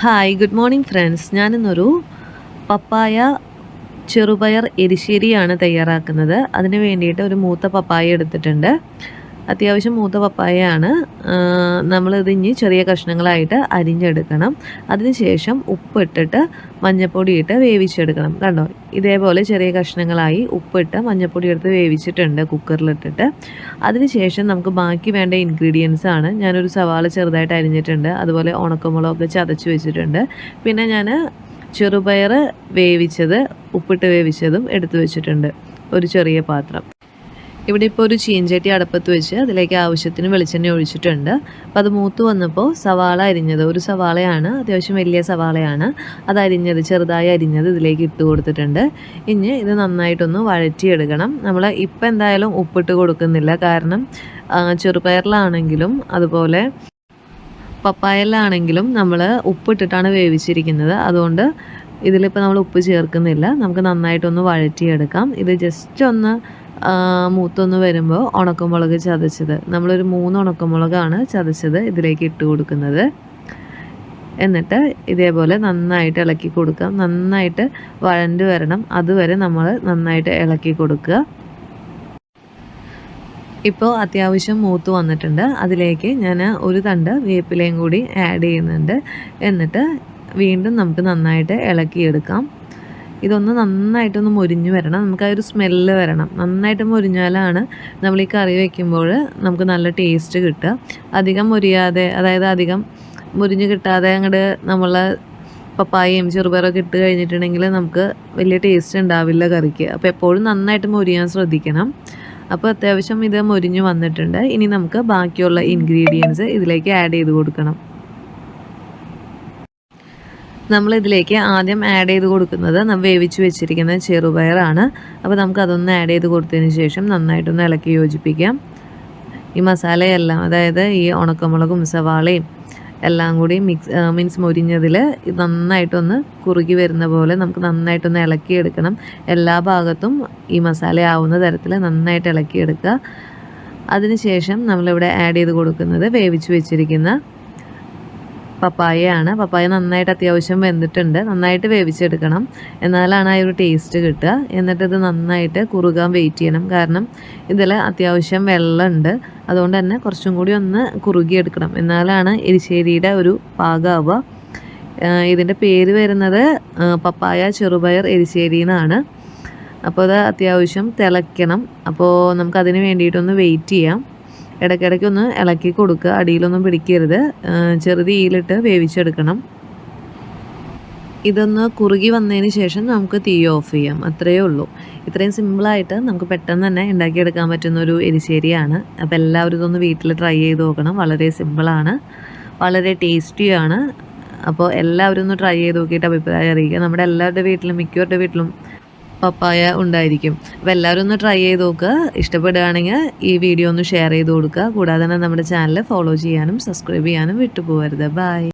Hi good morning friends ഞാനിന്നൊരു പപ്പായ ചെറുപയർ എരിശ്ശേരിയാണ് തയ്യാറാക്കുന്നത്. അതിന് വേണ്ടിയിട്ട് ഒരു മൂത്ത പപ്പായ എടുത്തിട്ടുണ്ട്. അത്യാവശ്യം മൂത്ത പപ്പായയാണ്. നമ്മളിത് ഇനി ചെറിയ കഷ്ണങ്ങളായിട്ട് അരിഞ്ഞെടുക്കണം. അതിനുശേഷം ഉപ്പിട്ടിട്ട് മഞ്ഞൾപ്പൊടി ഇട്ട് വേവിച്ചെടുക്കണം. കണ്ടോ? ഇതേപോലെ ചെറിയ കഷ്ണങ്ങളായി ഉപ്പിട്ട് മഞ്ഞൾപ്പൊടി എടുത്ത് വേവിച്ചിട്ടുണ്ട് കുക്കറിലിട്ടിട്ട്. അതിനുശേഷം നമുക്ക് ബാക്കി വേണ്ട ഇൻഗ്രീഡിയൻസ് ആണ്. ഞാനൊരു സവാള ചെറുതായിട്ട് അരിഞ്ഞിട്ടുണ്ട്. അതുപോലെ ഉണക്കമുളകൊക്കെ ചതച്ച് വെച്ചിട്ടുണ്ട്. പിന്നെ ഞാൻ ചെറുപയർ വേവിച്ചത് ഉപ്പിട്ട് വേവിച്ചതും എടുത്തു വെച്ചിട്ടുണ്ട്. ഒരു ചെറിയ പാത്രം. ഇവിടെ ഇപ്പോൾ ഒരു ചീഞ്ചട്ടി അടപ്പത്ത് വെച്ച് അതിലേക്ക് ആവശ്യത്തിന് വെളിച്ചെണ്ണ ഒഴിച്ചിട്ടുണ്ട്. അപ്പോൾ അത് മൂത്ത് വന്നപ്പോൾ സവാള അരിഞ്ഞത്. ഒരു സവാളയാണ് അത്യാവശ്യം വലിയ സവാളയാണ്. അത് അരിഞ്ഞത് ചെറുതായി അരിഞ്ഞത് ഇതിലേക്ക് ഇട്ട് കൊടുത്തിട്ടുണ്ട്. ഇനി ഇത് നന്നായിട്ടൊന്ന് വഴറ്റിയെടുക്കണം. നമ്മൾ ഇപ്പം എന്തായാലും ഉപ്പിട്ട് കൊടുക്കുന്നില്ല. കാരണം ചെറുപയറിലാണെങ്കിലും അതുപോലെ പപ്പായലാണെങ്കിലും നമ്മൾ ഉപ്പിട്ടിട്ടാണ് വേവിച്ചിരിക്കുന്നത്. അതുകൊണ്ട് ഇതിലിപ്പോൾ നമ്മൾ ഉപ്പ് ചേർക്കുന്നില്ല. നമുക്ക് നന്നായിട്ടൊന്ന് വഴറ്റിയെടുക്കാം. ഇത് ജസ്റ്റ് ഒന്ന് മൂത്തൊന്ന് വരുമ്പോൾ ഉണക്കമുളക് ചതച്ചത്. നമ്മളൊരു മൂന്ന് ഉണക്കമുളകാണ് ചതച്ചത് ഇതിലേക്ക് ഇട്ട് കൊടുക്കുന്നത്. എന്നിട്ട് ഇതേപോലെ നന്നായിട്ട് ഇളക്കി കൊടുക്കാം. നന്നായിട്ട് വഴണ്ട് വരണം. അതുവരെ നമ്മൾ നന്നായിട്ട് ഇളക്കി കൊടുക്കുക. ഇപ്പോൾ അത്യാവശ്യം മൂത്ത് വന്നിട്ടുണ്ട്. അതിലേക്ക് ഞാൻ ഒരു തണ്ട് വേപ്പിലയും കൂടി ആഡ് ചെയ്യുന്നുണ്ട്. എന്നിട്ട് വീണ്ടും നമുക്ക് നന്നായിട്ട് ഇളക്കിയെടുക്കാം. ഇതൊന്ന് നന്നായിട്ടൊന്ന് മുരിഞ്ഞു വരണം. നമുക്ക് ആ ഒരു സ്മെല്ല് വരണം. നന്നായിട്ട് മുരിഞ്ഞാലാണ് നമ്മൾ ഈ കറി വയ്ക്കുമ്പോൾ നമുക്ക് നല്ല ടേസ്റ്റ് കിട്ടുക. അധികം മുരിയാതെ അതായത് അധികം മുരിഞ്ഞ് കിട്ടാതെ അങ്ങോട്ട് നമ്മൾ പപ്പായയും ചെറുപയറൊക്കെ ഇട്ട് കഴിഞ്ഞിട്ടുണ്ടെങ്കിൽ നമുക്ക് വലിയ ടേസ്റ്റ് ഉണ്ടാവില്ല കറിക്ക്. അപ്പോൾ എപ്പോഴും നന്നായിട്ട് മുരിയാൻ ശ്രദ്ധിക്കണം. അപ്പോൾ അത്യാവശ്യം ഇത് മുരിഞ്ഞ് വന്നിട്ടുണ്ട്. ഇനി നമുക്ക് ബാക്കിയുള്ള ഇൻഗ്രീഡിയൻസ് ഇതിലേക്ക് ആഡ് ചെയ്ത് കൊടുക്കണം. നമ്മൾ ഇതിലേക്ക് ആദ്യം ആഡ് ചെയ്ത് കൊടുക്കുന്നത് നമ്മൾ വേവിച്ച് വെച്ചിരിക്കുന്ന ചെറുപയറാണ്. അപ്പോൾ നമുക്ക് അതൊന്ന് ആഡ് ചെയ്ത് കൊടുത്തതിന് ശേഷം നന്നായിട്ടൊന്ന് ഇളക്കി യോജിപ്പിക്കാം. ഈ മസാലയെല്ലാം അതായത് ഈ ഉണക്കമുളകും സവാളയും എല്ലാം കൂടി മിക്സ് മീൻസ് മുരിഞ്ഞതിൽ നന്നായിട്ടൊന്ന് കുറുകി വരുന്ന പോലെ നമുക്ക് നന്നായിട്ടൊന്ന് ഇളക്കിയെടുക്കണം. എല്ലാ ഭാഗത്തും ഈ മസാല ആവുന്ന തരത്തിൽ നന്നായിട്ട് ഇളക്കിയെടുക്കുക. അതിനുശേഷം നമ്മളിവിടെ ആഡ് ചെയ്ത് കൊടുക്കുന്നത് വേവിച്ച് വെച്ചിരിക്കുന്ന പപ്പായയാണ്. പപ്പായ നന്നായിട്ട് അത്യാവശ്യം വെന്തിട്ടുണ്ട്. നന്നായിട്ട് വേവിച്ചെടുക്കണം. എന്നാലാണ് ആ ഒരു ടേസ്റ്റ് കിട്ടുക. എന്നിട്ട് ഇത് നന്നായിട്ട് കുറുകാൻ വെയിറ്റ് ചെയ്യണം. കാരണം ഇതിൽ അത്യാവശ്യം വെള്ളമുണ്ട്. അതുകൊണ്ട് തന്നെ കുറച്ചും കൂടി ഒന്ന് കുറുകിയെടുക്കണം. എന്നാലാണ് എരിശ്ശേരിയുടെ ഒരു പാകമാവുക ഇതിന്റെ പേര് വരുന്നത് പപ്പായ ചെറുപയർ എരിശ്ശേരി എന്നാണ്. അപ്പോൾ അത് അത്യാവശ്യം തിളയ്ക്കണം. അപ്പോൾ നമുക്കതിന് വേണ്ടിയിട്ടൊന്ന് വെയിറ്റ് ചെയ്യാം. ഇടയ്ക്കിടയ്ക്ക് ഒന്ന് ഇളക്കി കൊടുക്കുക. അടിയിലൊന്നും പിടിക്കരുത്. ചെറുതീയിലിട്ട് വേവിച്ചെടുക്കണം. ഇതൊന്ന് കുറുകി വന്നതിന് ശേഷം നമുക്ക് തീ ഓഫ് ചെയ്യാം. അത്രയേ ഉള്ളൂ. ഇത്രയും സിമ്പിളായിട്ട് നമുക്ക് പെട്ടെന്ന് തന്നെ ഉണ്ടാക്കിയെടുക്കാൻ പറ്റുന്ന ഒരു എരിശ്ശേരിയാണ്. അപ്പോൾ എല്ലാവരും ഇതൊന്ന് വീട്ടിൽ ട്രൈ ചെയ്ത് നോക്കണം. വളരെ സിമ്പിളാണ്. വളരെ ടേസ്റ്റിയാണ്. അപ്പോൾ എല്ലാവരും ഒന്ന് ട്രൈ ചെയ്ത് നോക്കിയിട്ട് അഭിപ്രായം അറിയിക്കുക. നമ്മുടെ എല്ലാവരുടെ വീട്ടിലും മിക്കവരുടെ വീട്ടിലും പപ്പായ ഉണ്ടായിരിക്കും. അപ്പോൾ എല്ലാവരും ഒന്ന് ട്രൈ ചെയ്ത് നോക്കുക. ഇഷ്ടപ്പെടുകയാണെങ്കിൽ ഈ വീഡിയോ ഒന്ന് ഷെയർ ചെയ്ത് കൊടുക്കുക. കൂടാതെ തന്നെ നമ്മുടെ ചാനൽ ഫോളോ ചെയ്യാനും സബ്സ്ക്രൈബ് ചെയ്യാനും വിട്ടുപോകരുത്. ബൈ